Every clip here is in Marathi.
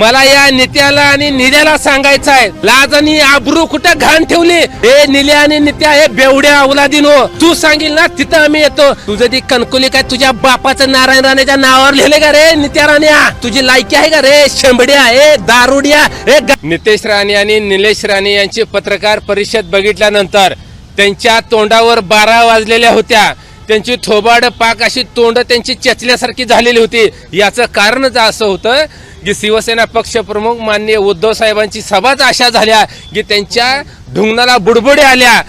मला या नित्याला आणि निल्याला सांगायचं आहे. लाज आणि आबरू कुठं घाण ठेवली? हे निल्या आणि नित्या हे बेवड्या अवलादीनो हो. तू सांगील ना तिथं आम्ही येतो. तुझं ती कणकुली काय तुझ्या बापाचं नारायण राणेच्या नावावर लिहिले का रे नित्या राण्या तुझी लायकी आहे का रे? शेंबड्या हे दारुड्या हे गा- नितेश राणे आणि निलेश राणे यांची पत्रकार परिषद बघितल्यानंतर त्यांच्या तोंडावर बारा वाजलेल्या होत्या. त्यांची थोबाड पाक अशी तोंड त्यांची चचल्यासारखी झालेली होती. याचं कारणच असं होतं की शिवसेना पक्षप्रमुख माननीय उद्धव साहेबांची सभाच अशा झाल्या की त्यांच्या ढुंगणाला बुडबुडे आल्या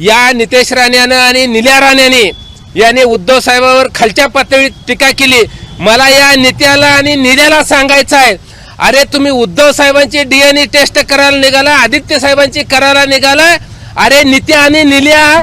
या नितेश राण्यानं आणि निल्या राण्याने याने उद्धव साहेबावर खालच्या पातळीत टीका केली. मला या नित्याला आणि निल्याला सांगायचं आहे अरे तुम्ही उद्धव साहेबांची डीएनए टेस्ट करायला निघाला आदित्य साहेबांची करायला निघाला अरे नित्या आणि निल्या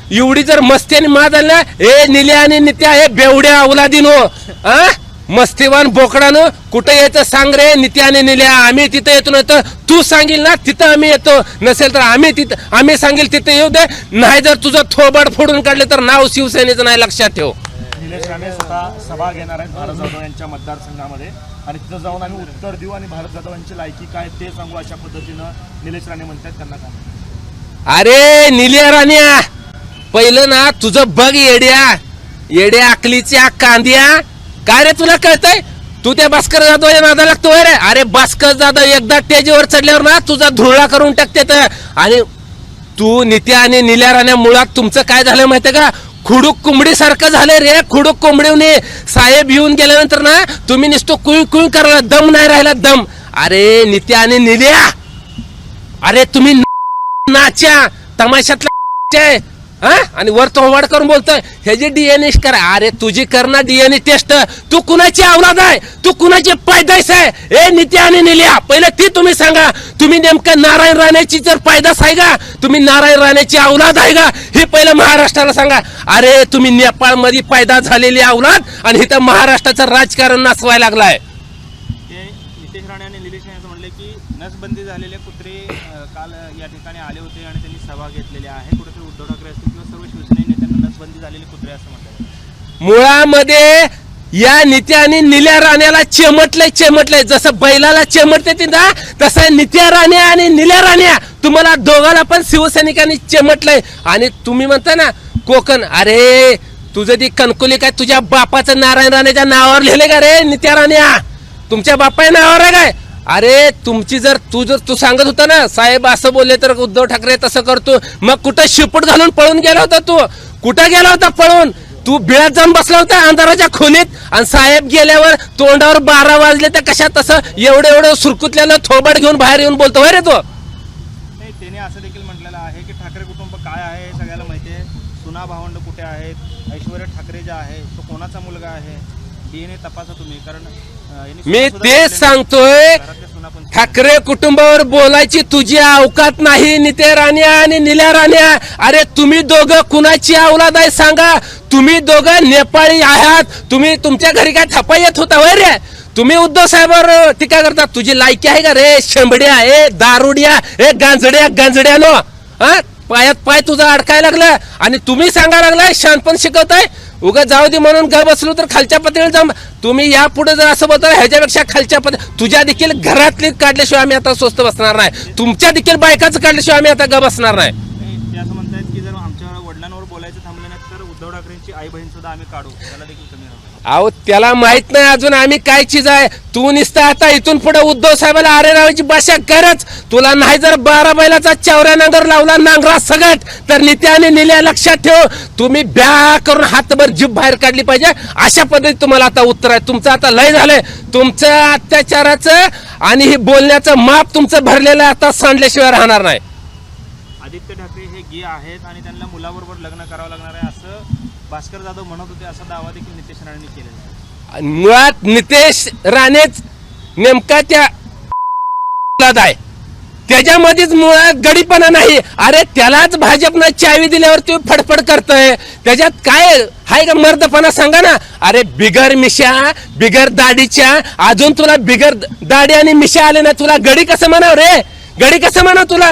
एवढी जर मस्ती आणि माज आली ना हे निल्या आणि नित्या हे बेवड्या अवलादीनो आ? मस्तीवान बोकडानं कुठं यायचं सांग रे नित्या आणि निल्या आम्ही तिथं येतो ना तर तू सांगील ना तिथं आम्ही येतो. नसेल तर आम्ही तिथं आम्ही सांगेल तिथं येऊ दे. नाही जर तुझं थोबाड फोडून काढले तर नाव शिवसेनेचं नाही लक्षात ठेव. निलेश राणे स्वतः सभा घेणार आहेत भारत जाधव यांच्या मतदारसंघामध्ये. आणि तिथं जाऊन आम्ही उत्तर देऊ आणि भारत जाधव यांची लायकी काय ते सांगू अशा पद्धतीनं निलेश राणे म्हणतात त्यांना अरे निल्या राण्या! पहिलं ना तुझं बघ येड्या. येड्या आकलीच्या कांद्या. काय रे तुला कळतंय? तू त्या भास्कर जाधव या नादा लागतोय रे. अरे भास्कर जाधव एकदा टेजवर चढल्यावर ना तुझा धुरळा करून टाकते तर. आणि तू नित्या आणि निल्या राण्या मुळात तुमचं काय झालं माहितीये का? खुडूक कोंबडी सारखं झालं रे. खुडूक कोंबडीवने साहेब येऊन गेल्यानंतर ना तुम्ही नुसतं कुळ कुळ करायला दम नाही राहिला दम. अरे नित्या आणि निल्या. अरे तुम्ही नाच्या. तमाशातला हा? आणि वर तोवाड करून बोलतोय ह्याची डीएनए करा अरे तुझी कर ना डीएनए टेस्ट तू कुणाची अवलाद आहे? तू कुणाची पैदास आहे? ए नित्या आणि निल्या पहिले ती तुम्ही सांगा. तुम्ही नेमकं नारायण राणेची जर पैदास आहे का? तुम्ही नारायण राणेची अवलाद आहे का? हे पहिलं महाराष्ट्राला सांगा. अरे तुम्ही नेपाळमध्ये पायदा पैदा झालेली अवलाद आणि इथं महाराष्ट्राचं राजकारण नाचवायला लागलाय ते नितेश राणे आणि निलेश राणे असं म्हणले की नसबंदी झालेले कुत्रे काल या ठिकाणी आले होते आणि त्यांनी सभा घेतलेली आहे. कुठेतरी उद्धव ठाकरे असतील किंवा सर्व शिवसेने नेत्यांना नसबंदी झालेले कुत्रे असं म्हणतात. मुळामध्ये या नित्याने निल्या राण्याला चेमटलंय चेमटलंय. जसं बैलाला चेमटते ती ना तसं नित्या राण्या आणि निल्या राण्या तुम्हाला दोघाला पण शिवसैनिकांनी चेमटलंय. आणि तुम्ही म्हणता ना कोकण अरे तुझं ती कणकुली काय तुझ्या बापाचं नारायण राणेच्या नावावर लिहिले का रे नित्या राण्या? तुमच्या बापाच्या नावावर आहे काय? अरे तुमची जर तू जर तू सांगत होता ना साहेब असं बोलले तर उद्धव ठाकरे तसं करतो. मग कुठं शिपूट घालून पळून गेला होता तू? कुठं गेला होता पळून? तू बिळात जाऊन बसला होता अंधाराच्या खोलीत? आणि साहेब गेल्यावर तोंडावर बारा वाजले तर कशा तसं एवढं एवढं सुरकुतल्यानं थोबाड घेऊन बाहेर येऊन बोलतो होय रे तो? त्याने असं देखील म्हटलेलं आहे की ठाकरे कुटुंब काय आहे सगळ्याला माहिती आहे. सुना भावंड कुठे आहेत? ऐश्वर्या ठाकरे जे आहे तो कोणाचा मुलगा आहे? डीएनए तपासा तुम्ही कारण अ, यांनी मी सुद्धा तेच सांगतोय आहेत. घरातल्या सुना पण ठाकरे कुटुंबावर बोलायची तुझी अवकात नाही निते राण्या आणि निल्या राण्या. अरे तुम्ही दोघं कुणाची अवलाद आहे सांगा. तुम्ही दोघं नेपाळी आहात. तुम्ही तुमच्या घरी काय थपा येत होता वय रे? तुम्ही उद्धव साहेबांवर टीका करता तुझी लायकी आहे का रे? शेंबड्या ए दारुड्या ए गांजड्या गांजड्यानो. हा पायात पाय तुझा अडकायला लागला. आणि तुम्ही सांगा लागलाय शानपण शिकवताय. उगा जाऊ दे म्हणून ग बसलो तर खालच्या पातळीवर जा तुम्ही यापुढे जर असं बोलता ह्याच्यापेक्षा खालच्या पद तुझ्या देखील घरातली काढल्याशिवाय आम्ही आता स्वस्त बसणार नाही. तुमच्या देखील बायकाचं काढल्याशिवाय आम्ही आता ग बसणार नाही. असं म्हणतायत की जर आमच्या वडिलांवर बोलायचं थांबलं नाही तर उद्धव ठाकरेंची आई बहीण सुद्धा आम्ही काढू. त्याला देखील कमी अहो त्याला माहीत नाही अजून आम्ही काय चीज आहे. तू निसता आता इथून पुढे उद्धव साहेबाला अरे रावायची भाषा करच तुला नाही जर बारा बैलाचा चौऱ्या नांगर लावला नांगरा सगट तर नित्याने निल्या लक्षात ठेव. तुम्ही ब्या करून हातभर जीभ बाहेर काढली पाहिजे. अशा पद्धतीत तुम्हाला आता उत्तर आहे. तुमचं आता लय झालंय. तुमचं अत्याचाराचं आणि हे बोलण्याचं माप तुमचं भरलेलं आता सांडल्याशिवाय राहणार नाही. आदित्य ठाकरे हे गे आहेत आणि त्यांना मुलाबरोबर लग्न करावं लागणार आहे असं भास्कर जाधव म्हणत होते असा दावा देखील नितेश राणेंनी केलेला आहे. मुळात नितेश राणेच नेमका त्या आहे. त्याच्यामध्येच मुळात गडीपणा नाही. अरे त्यालाच भाजपनं चावी दिल्यावर तू फडफड करतोय. त्याच्यात काय हाय का मर्दपणा सांगा ना. अरे बिगर मिशा बिगर दाढीच्या अजून तुला बिगर दाढी आणि मिशा आले ना तुला गडी कसं म्हणाव रे? गडी कसं म्हणाव तुला?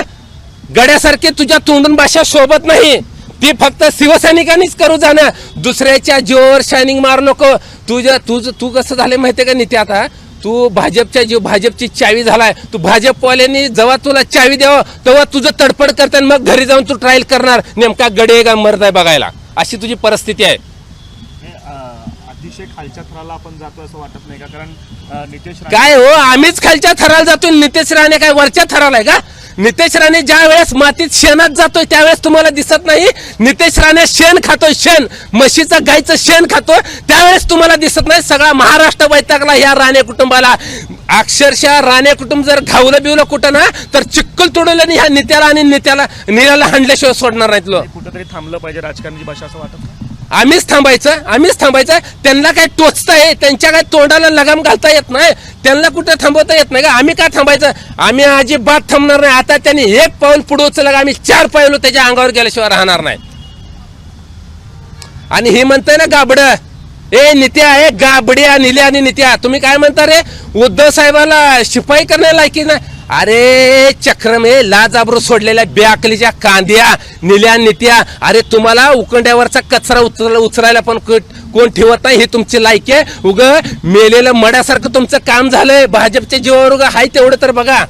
गड्यासारखे तुझ्या तोंडून भाषा शोभत नाही. ती फक्त शिवसैनिकांनीच करू जाणं दुसऱ्याच्या जीवावर शायनिंग मारू नको. तुझ्या तुझ तू कसं झालं माहितीये का नित्या आता? तू भाजपच्या जीव भाजपची चावी झालाय. तू भाजपवाल्यांनी जेव्हा तुला चावी द्यावं तेव्हा तुझं तडफड करताना मग घरी जाऊन तू ट्रायल करणार. नेमका गडे का मर्द आहे बघायला. अशी तुझी परिस्थिती आहे. हे, अतिशय खालच्या थराला आपण जातो असं वाटत नाही का? कारण नितेश काय हो? आम्हीच खालच्या थराला जातोय. नितेश राणे काय वरच्या थराला आहे का? नितेश राणे ज्या वेळेस मातीत शेणात जातोय त्यावेळेस तुम्हाला दिसत नाही? नितेश राणे शेण खातोय शेण. म्हशीचं गायचं शेण खातोय त्यावेळेस तुम्हाला दिसत नाही? सगळा महाराष्ट्र वैतागला या राणे कुटुंबाला. अक्षरशः राणे कुटुंब जर घावलं बिवलं कुठं ना तर चिक्कल तोडवलं आणि ह्या नित्याला आणि नित्याला निराला हाणल्याशिवाय सोडणार नाहीत लोक. थांबलं पाहिजे राजकारणाची भाषा असं वाटत आम्हीच थांबायचं आम्हीच थांबायचं. त्यांना काय टोचताय त्यांच्या काय तोंडाला लगाम घालता येत नाही. त्यांना कुठं थांबवता येत नाही का? आम्ही काय थांबायचं? आम्ही अजिबात थांबणार नाही. आता त्यांनी एक पाऊल पुढे उचललं का आम्ही चार पाऊल त्याच्या अंगावर गेल्याशिवाय राहणार नाही. आणि हे म्हणताय ना गाबड ए नित्या ए गाबड्या निल्या आणि नित्या. तुम्ही काय म्हणता रे? उद्धव साहेबाला शिपाई करण्याला लायकी ना अरे चक्रम हे लाजाबरू सोडलेल्या ब्याकलीच्या कांद्या निल्या नित्या अरे तुम्हाला उकंड्यावरचा कचरा उचल उचलायला पण कोण ठेवत नाही हे तुमची लायकी आहे. उग मेलेलं मड्यासारखं तुमचं काम झालंय. भाजपच्या जीवावर उगा हाय तेवढं तर बघा.